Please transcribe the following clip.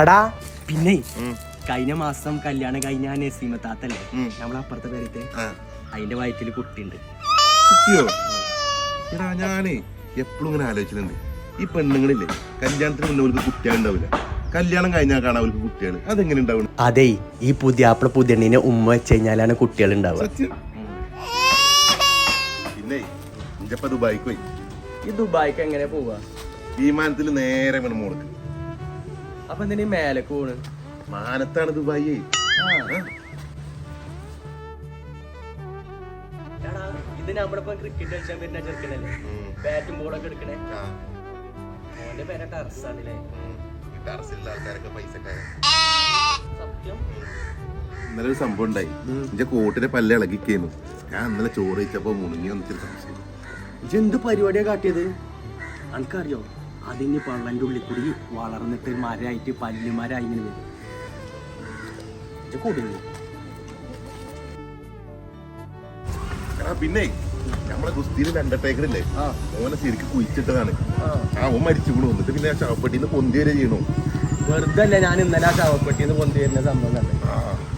എടാ പിന്നെ. കഴിഞ്ഞ മാസം കല്യാണം കഴിഞ്ഞ നസീമ താത്തല്ലേ? നമ്മളെ നമ്മളപ്പുറത്തെ പേരത്തെ. അതിന്റെ വയറ്റിൽ കുട്ടിയുണ്ട്. കുട്ടിയോ? എടാ ഞാനേ എപ്പോഴും ഇങ്ങനെ ആലോചിച്ചിട്ടുണ്ട് ഈ പെണ്ണുങ്ങളില്ലേ കല്യാണത്തിന് മുന്നേ അവർക്ക് കുട്ടികളുണ്ടാവില്ല കല്യാണം കഴിഞ്ഞാൽ കാണാൻ അവർക്ക് കുട്ടികൾ അതെങ്ങനെ ഉണ്ടാവും അതെ ഈ പുതിയ പുതിയാപ്പിള പുതിയണ്ണിനെ ഉമ്മ വെച്ച് കഴിഞ്ഞാലാണ് കുട്ടികൾ ഉണ്ടാവുക. പിന്നെ ഇഞ്ചപ്പ ദുബായിക്ക് പോയി. ഈ ദുബായിക്ക് എങ്ങനെ പോവാ? വിമാനത്തിൽ നേരെ വേണം മോൾക്ക് അപ്പൊ എന്തിനീ മേലെ പോണ്? മാനത്താണ് ദുബായി. ഇത് നമ്മളിപ്പോ ക്രിക്കറ്റ് കളിച്ചാൻ വരുന്ന ചെറുക്കനല്ലേ? ബാറ്റും ബോളൊക്കെ എടുക്കണേ. ഓന്റെ പേരെ ടർസാണല്ലേ ആൾക്കാരൊക്കെ പൈസ സത്യം? ഇന്നലെ ഒരു സംഭവം ഉണ്ടായി. എന്റെ കോട്ടിന്റെ പല്ല് ഇളകിക്കുന്നു. ഞാൻ ഇന്നലെ ചോറ് കഴിച്ചപ്പോ മുണങ്ങി വന്നിട്ട് സംശയം. എന്ത് പരിപാടിയാ കാട്ടിയത്? അനക്കറിയോ? അതിന് പള്ളന്റെ ഉള്ളിൽ കൂടി വളർന്നിട്ട് മരമായിട്ട് പല്ലുമരായി ഇങ്ങനെ വരും. എടാ പിന്നെ നമ്മളെ ഗുസ്തിയിൽ അണ്ടർടേക്കർ ഇല്ലേ ഓനെ ശരിക്കും കുഴിച്ചിട്ടതാണ്. ആ. ഓൻ മരിച്ചു വീണു. വന്നിട്ട് പിന്നെ ആ ശവപ്പെട്ടിന്ന് പൊന്തി വരെ ചെയ്യണു. വെറുതെ അല്ല ഞാൻ ഇന്നലെ ആ ശവപ്പെട്ടിന്ന് പൊന്തി വരുന്ന സംഭവം കണ്ടത്